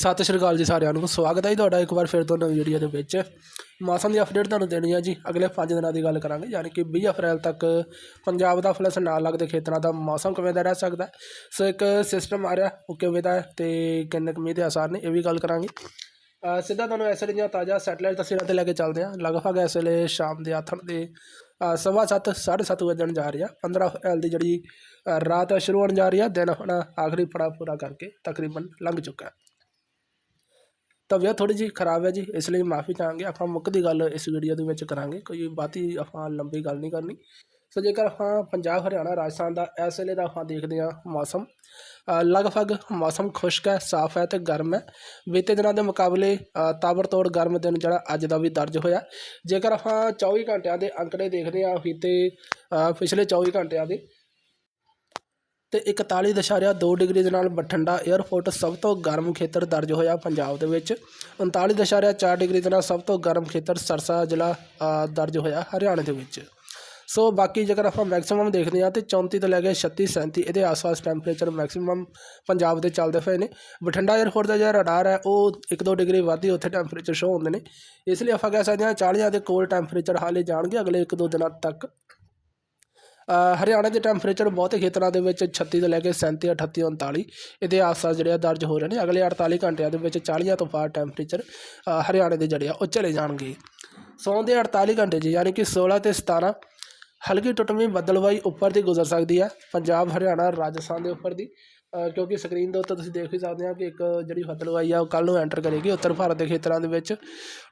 ਸਤਿ ਸ਼੍ਰੀ ਅਕਾਲ ਜੀ ਸਾਰਿਆਂ ਨੂੰ। ਸਵਾਗਤ ਹੈ ਜੀ ਤੁਹਾਡਾ ਇੱਕ ਵਾਰ ਫਿਰ ਤੋਂ ਨਵੀਂ ਵੀਡੀਓ ਦੇ ਵਿੱਚ। ਮੌਸਮ ਦੀ ਅਪਡੇਟ ਤੁਹਾਨੂੰ ਦੇਣੀ ਹੈ ਜੀ। ਅਗਲੇ 5 ਦਿਨਾਂ ਦੀ ਗੱਲ ਕਰਾਂਗੇ ਯਾਨੀ ਕਿ 20 ਅਪ੍ਰੈਲ ਤੱਕ ਪੰਜਾਬ ਦਾ ਪਲੱਸ ਨਾਲ ਲੱਗਦੇ ਖੇਤਰਾਂ ਦਾ ਮੌਸਮ ਕਿਵੇਂ ਦਾ ਰਹਿ ਸਕਦਾ ਸੋ ਇੱਕ ਸਿਸਟਮ ਆ ਰਿਹਾ ਉਹ ਕਿਵੇਂ ਦਾ ਹੈ ਤੇ ਕਿੰਨੇ ਕੁ ਮੀਂਹ ਦੇ ਆਸਾਰ ਨੇ ਇਹ ਵੀ ਗੱਲ ਕਰਾਂਗੇ। ਸਿੱਧਾ ਤੁਹਾਨੂੰ ਇਸ ਵੇਲੇ ਦੀਆਂ ਤਾਜ਼ਾ ਸੈਟਲਾਈਟ ਤਸਵੀਰਾਂ ਤੇ ਲੈ ਕੇ ਚੱਲਦੇ ਹਾਂ। ਲਗਭਗ ਇਸ ਵੇਲੇ ਸ਼ਾਮ ਦੇ ਆਥਣ ਦੇ ਸਵਾ ਸੱਤ ਸਾਢੇ ਸੱਤ ਵਜਣ ਜਾ ਰਹੀ ਆ। 15 ਅਪ੍ਰੈਲ ਦੀ ਜਿਹੜੀ ਅ, ਰਾਤ ਸ਼ੁਰੂ ਹੋਣ ਜਾ ਰਹੀ ਆ ਦਿਨ ਹੁਣ ਆਖਰੀ ਫੜਾ ਪੂਰਾ ਕਰਕੇ ਤਕਰੀਬਨ ਲੰਘ ਚੁੱਕਾ ਹੈ। ਤਬੀਅਤ ਥੋੜ੍ਹੀ ਜਿਹੀ ਖਰਾਬ ਹੈ ਜੀ ਇਸ ਲਈ ਮਾਫੀ ਚਾਹਾਂਗੇ। ਆਪਾਂ ਮੁੱਕ ਦੀ ਗੱਲ ਇਸ ਵੀਡੀਓ ਦੇ ਵਿੱਚ ਕਰਾਂਗੇ। ਕੋਈ ਬਾਤੀ ਆਪਾਂ ਲੰਬੀ ਗੱਲ ਨਹੀਂ ਕਰਨੀ। ਸੋ ਜੇਕਰ ਆਪਾਂ ਪੰਜਾਬ ਹਰਿਆਣਾ ਰਾਜਸਥਾਨ ਦਾ ਇਸ ਵੇਲੇ ਦਾ ਆਪਾਂ ਦੇਖਦੇ ਹਾਂ ਮੌਸਮ ਲਗਭਗ ਮੌਸਮ ਖੁਸ਼ਕ ਹੈ ਸਾਫ਼ ਹੈ ਤੇ ਗਰਮ ਹੈ। ਬੀਤੇ ਦਿਨਾਂ ਦੇ ਮੁਕਾਬਲੇ ਅ, ਤਾਬੜਤੋੜ ਗਰਮ ਦਿਨ ਜਿਹੜਾ ਅੱਜ ਦਾ ਵੀ ਦਰਜ ਹੋਇਆ। ਜੇਕਰ ਆਪਾਂ 24 ਘੰਟਿਆਂ ਦੇ ਅੰਕੜੇ ਦੇਖਦੇ ਹਾਂ ਬੀਤੇ ਪਿਛਲੇ 24 ਘੰਟਿਆਂ ਦੇ ਤੇ 41.2 ਡਿਗਰੀ ਦੇ ਨਾਲ ਬਠਿੰਡਾ 에ਅਰਪੋਰਟ ਸਭ ਤੋਂ ਗਰਮ ਖੇਤਰ ਦਰਜ ਹੋਇਆ ਪੰਜਾਬ ਦੇ ਵਿੱਚ। 39.4 ਡਿਗਰੀ ਦੇ ਨਾਲ ਸਭ ਤੋਂ ਗਰਮ ਖੇਤਰ ਸਰਸਾ ਜ਼ਿਲ੍ਹਾ ਦਰਜ ਹੋਇਆ ਹਰਿਆਣਾ ਦੇ ਵਿੱਚ। ਸੋ ਬਾਕੀ ਜੇਕਰ ਆਪਾਂ ਮੈਕਸਿਮਮ ਦੇਖਦੇ ਹਾਂ ਤੇ 34 ਤੋਂ ਲੈ ਕੇ 36 37 ਇਹਦੇ ਆਸ-ਪਾਸ ਟੈਂਪਰੇਚਰ ਮੈਕਸਿਮਮ ਪੰਜਾਬ ਦੇ ਚੱਲਦੇ ਪਏ ਨੇ। ਬਠਿੰਡਾ 에ਅਰਪੋਰਟ ਦਾ ਜਿਹੜਾ ਰਡਾਰ ਹੈ, ਉਹ 1-2 ਡਿਗਰੀ ਵੱਧ ਹੀ ਉੱਥੇ ਟੈਂਪਰੇਚਰ ਸ਼ੋ ਹੁੰਦੇ ਨੇ। ਇਸ ਲਈ ਆਪਾਂ ਕਹਿ ਸਕਦੇ ਹਾਂ 40 ਦੇ ਕੋਲ ਟੈਂਪਰੇਚਰ ਹਾਲੇ ਜਾਣਗੇ ਅਗਲੇ 1-2 ਦਿਨਾਂ ਤੱਕ। ਹਰਿਆਣਾ ਦੇ ਟੈਂਪਰੇਚਰ ਬਹੁਤੇ ਖੇਤਰਾਂ ਦੇ ਵਿੱਚ 36 ਤੋਂ ਲੈ ਕੇ 37 38 39 ਇਹਦੇ ਆਸ-ਪਾਸ ਜਿਹੜੇ ਆ ਦਰਜ ਹੋ ਰਹੇ ਨੇ। ਅਗਲੇ 48 ਘੰਟਿਆਂ ਦੇ ਵਿੱਚ 40 ਤੋਂ ਪਾਰ ਟੈਂਪਰੇਚਰ ਹਰਿਆਣੇ ਦੇ ਜਿਹੜੇ ਆ ਉਹ ਚਲੇ ਜਾਣਗੇ। ਸੌਂ ਦੇ 48 ਘੰਟੇ 'ਚ ਯਾਨੀ ਕਿ 16 ਤੇ 17 ਹਲਕੀ ਟੁੱਟਵੀਂ ਬੱਦਲਵਾਈ ਉੱਪਰ ਦੀ ਗੁਜ਼ਰ ਸਕਦੀ ਹੈ। ਪੰਜਾਬ, ਹਰਿਆਣਾ, ਰਾਜਸਥਾਨ ਦੇ ਉੱਪਰ ਦੀ। ਕਿਉਂਕਿ ਸਕਰੀਨ ਦੇ ਉੱਤੇ ਤੁਸੀਂ ਦੇਖ ਹੀ ਸਕਦੇ ਆ ਕਿ ਇੱਕ ਜਿਹੜੀ ਬੱਦਲਵਾਈ ਆ, ਉਹ ਕੱਲ ਨੂੰ ਐਂਟਰ ਕਰੇਗੀ ਉੱਤਰ ਭਾਰਤ ਦੇ ਖੇਤਰਾਂ ਦੇ ਵਿੱਚ।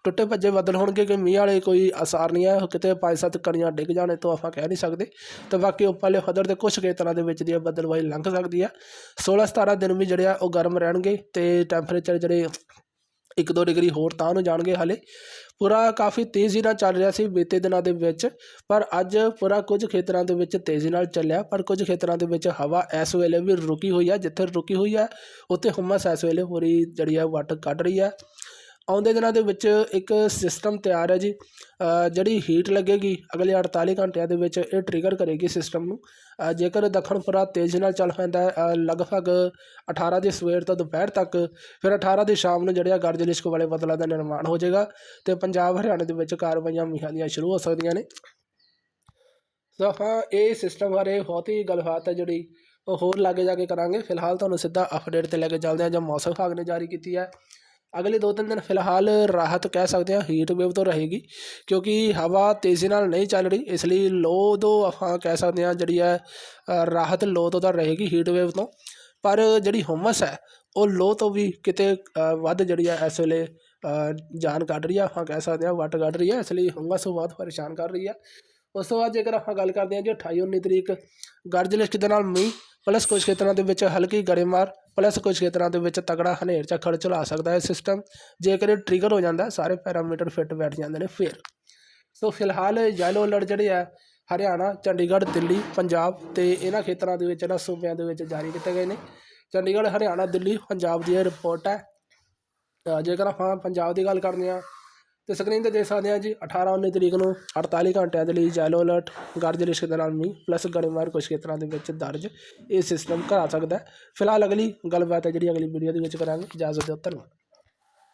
ਟੁੱਟੇ ਭੱਜੇ ਬੱਦਲ ਹੋਣਗੇ ਕਿ ਮੀਂਹ ਵਾਲੇ ਕੋਈ ਅਸਾਰ ਨਹੀਂ ਹੈ ਕਿਤੇ ਪੰਜ ਸੱਤ ਕਣੀਆਂ ਡਿੱਗ ਜਾਣੇ ਤੋਂ ਆਪਾਂ ਕਹਿ ਨਹੀਂ ਸਕਦੇ। ਤੇ ਬਾਕੀ ਉੱਪਰਲੇ ਫਦਰ ਦੇ ਕੁਝ ਖੇਤਰਾਂ ਦੇ ਵਿੱਚ ਦੀ ਇਹ ਬੱਦਲਵਾਈ ਲੰਘ ਸਕਦੀ ਹੈ 16 17 ਦਿਨ ਵੀ ਜਿਹੜੇ ਆ, ਉਹ ਗਰਮ ਰਹਿਣਗੇ ਤੇ ਟੈਂਪਰੇਚਰ ਜਿਹੜੇ 1-2 ਡਿਗਰੀ ਹੋਰ ਤਾਂ ਨੂੰ ਜਾਣਗੇ ਹਾਲੇ। ਪੂਰਾ ਕਾਫੀ ਤੇਜ਼ੀ ਨਾਲ ਚੱਲ ਰਿਹਾ ਸੀ ਬੀਤੇ ਦਿਨਾਂ ਦੇ ਵਿੱਚ, ਪਰ ਅੱਜ ਪੂਰਾ ਕੁਝ ਖੇਤਰਾਂ ਦੇ ਵਿੱਚ ਤੇਜ਼ੀ ਨਾਲ ਚੱਲਿਆ, ਪਰ ਕੁਝ ਖੇਤਰਾਂ ਦੇ ਵਿੱਚ ਹਵਾ ਇਸ ਵੇਲੇ ਵੀ ਰੁਕੀ ਹੋਈ ਹੈ, ਜਿੱਥੇ ਰੁਕੀ ਹੋਈ ਹੈ, ਉੱਥੇ ਹੁਮਸ ਇਸ ਵੇਲੇ ਪੂਰੀ ਜਿਹੜੀ ਹੈ, ਵੱਟ ਕੱਢ ਰਹੀ ਹੈ। ਆਉਂਦੇ ਦਿਨਾਂ ਦੇ ਵਿੱਚ ਇੱਕ ਸਿਸਟਮ ਤਿਆਰ ਹੈ ਜੀ ਜਿਹੜੀ ਹੀਟ ਲੱਗੇਗੀ ਅਗਲੇ 48 ਘੰਟਿਆਂ ਦੇ ਵਿੱਚ ਇਹ ਟ੍ਰਿਗਰ ਕਰੇਗੀ ਸਿਸਟਮ ਨੂੰ। ਜੇਕਰ ਦੱਖਣ ਦੱਖਣਪੁਰਾ ਤੇਜ਼ੀ ਨਾਲ ਚੱਲ ਪੈਂਦਾ ਲਗਭਗ 18 ਦੀ ਸਵੇਰ ਤੋਂ ਦੁਪਹਿਰ ਤੱਕ, ਫਿਰ 18 ਦੀ ਸ਼ਾਮ ਨੂੰ ਜਿਹੜੇ ਆ ਗਰਜ ਲਿਸ਼ਕ ਵਾਲੇ ਬਦਲਾਂ ਦਾ ਨਿਰਮਾਣ ਹੋ ਜਾਏਗਾ ਤੇ ਪੰਜਾਬ ਹਰਿਆਣਾ ਦੇ ਵਿੱਚ ਕਾਰਵਾਈਆਂ ਮੀਂਹਾਂ ਦੀਆਂ ਸ਼ੁਰੂ ਹੋ ਸਕਦੀਆਂ ਨੇ। ਸੋ ਹਾਂ ਇਹ ਸਿਸਟਮ ਬਾਰੇ ਬਹੁਤ ਹੀ ਗੱਲਬਾਤ ਹੈ ਜਿਹੜੀ ਉਹ ਹੋਰ ਲਾਗੇ ਜਾ ਕੇ ਕਰਾਂਗੇ। ਫਿਲਹਾਲ ਤੁਹਾਨੂੰ ਸਿੱਧਾ ਅਪਡੇਟ ਤੇ ਲੈ ਕੇ ਚੱਲਦੇ ਹਾਂ, ਜੋ ਮੌਸਮ ਵਿਭਾਗ ਨੇ ਜਾਰੀ ਕੀਤੀ ਹੈ। ਅਗਲੇ ਦੋ ਤਿੰਨ ਦਿਨ ਫਿਲਹਾਲ ਰਾਹਤ ਕਹਿ ਸਕਦੇ ਹਾਂ ਹੀਟ ਵੇਵ ਤੋਂ ਰਹੇਗੀ, ਕਿਉਂਕਿ ਹਵਾ ਤੇਜ਼ੀ ਨਾਲ ਨਹੀਂ ਚੱਲ ਰਹੀ, ਇਸ ਲਈ ਲੋ ਤੋਂ ਆਪਾਂ ਕਹਿ ਸਕਦੇ ਹਾਂ ਜਿਹੜੀ ਹੈ ਰਾਹਤ ਲੋ ਤੋਂ ਤਾਂ ਰਹੇਗੀ ਹੀਟ ਵੇਵ ਤੋਂ, ਪਰ ਜਿਹੜੀ ਹੁਮਸ ਹੈ, ਉਹ ਲੋ ਤੋਂ ਵੀ ਕਿਤੇ ਵੱਧ ਜਿਹੜੀ ਹੈ ਇਸ ਵੇਲੇ ਜਾਨ ਕੱਢ ਰਹੀ ਹੈ, ਆਪਾਂ ਕਹਿ ਸਕਦੇ ਹਾਂ ਵੱਟ ਕੱਢ ਰਹੀ ਹੈ, ਇਸ ਲਈ ਹੁਮਸ ਬਹੁਤ ਪਰੇਸ਼ਾਨ ਕਰ ਰਹੀ ਹੈ। ਉਸ ਤੋਂ ਬਾਅਦ ਜੇਕਰ ਆਪਾਂ ਗੱਲ ਕਰਦੇ ਹਾਂ ਜੋ 28 19 ਤਰੀਕ, ਗਰਜ ਲਿਸ਼ਕ ਦੇ ਨਾਲ ਮੀਂਹ ਪਲੱਸ ਕੁਝ ਖੇਤਰਾਂ ਦੇ ਵਿੱਚ ਹਲਕੀ ਗੜੇਮਾਰ, ਪਲੱਸ ਕੁਝ ਖੇਤਰਾਂ ਦੇ ਵਿੱਚ ਤਗੜਾ ਹਨੇਰ ਝੱਖੜ ਚਲਾ ਸਕਦਾ ਹੈ। ਸਿਸਟਮ ਜੇਕਰ ਇਹ ਟ੍ਰਿਗਰ ਹੋ ਜਾਂਦਾ, ਸਾਰੇ ਪੈਰਾਮੀਟਰ ਫਿੱਟ ਬੈਠ ਜਾਂਦੇ ਨੇ ਫਿਰ। ਸੋ ਫਿਲਹਾਲ ਯੈਲੋ ਅਲਰਟ ਜਿਹੜੇ ਆ, ਹਰਿਆਣਾ, ਚੰਡੀਗੜ੍ਹ, ਦਿੱਲੀ, ਪੰਜਾਬ ਤੇ ਇਹਨਾਂ ਖੇਤਰਾਂ ਦੇ ਵਿੱਚ, ਇਹਨਾਂ ਸੂਬਿਆਂ ਦੇ ਵਿੱਚ ਜਾਰੀ ਕੀਤੇ ਗਏ ਨੇ। ਚੰਡੀਗੜ੍ਹ, ਹਰਿਆਣਾ, ਦਿੱਲੀ, ਪੰਜਾਬ ਦੀ ਇਹ ਰਿਪੋਰਟ ਹੈ। ਜੇਕਰ ਆਪਾਂ ਪੰਜਾਬ ਦੀ ਗੱਲ ਕਰਦੇ ਹਾਂ ਤੇ ਸਕਰੀਨ ਤੇ ਦੇਖ ਸਕਦੇ ਹਾਂ ਜੀ 18 19 ਤਰੀਕ ਨੂੰ 48 ਘੰਟਿਆਂ ਦੇ ਲਈ ਯੈਲੋ ਅਲਰਟ ਗਰਜ ਲਿਸ਼ਕ ਦੇ ਨਾਲ ਮੀਂਹ ਪਲੱਸ ਗੜੇਮਾਰ ਕੁਝ ਖੇਤਰਾਂ ਦੇ ਵਿੱਚ ਦਰਜ ਇਹ ਸਿਸਟਮ ਕਰਾ ਸਕਦਾ ਫਿਲਹਾਲ ਅਗਲੀ ਗੱਲਬਾਤ ਹੈ ਜਿਹੜੀ ਅਗਲੀ ਵੀਡੀਓ ਦੇ ਵਿੱਚ ਕਰਾਂਗੇ। ਇਜਾਜ਼ਤ ਦਿਓ, ਧੰਨਵਾਦ।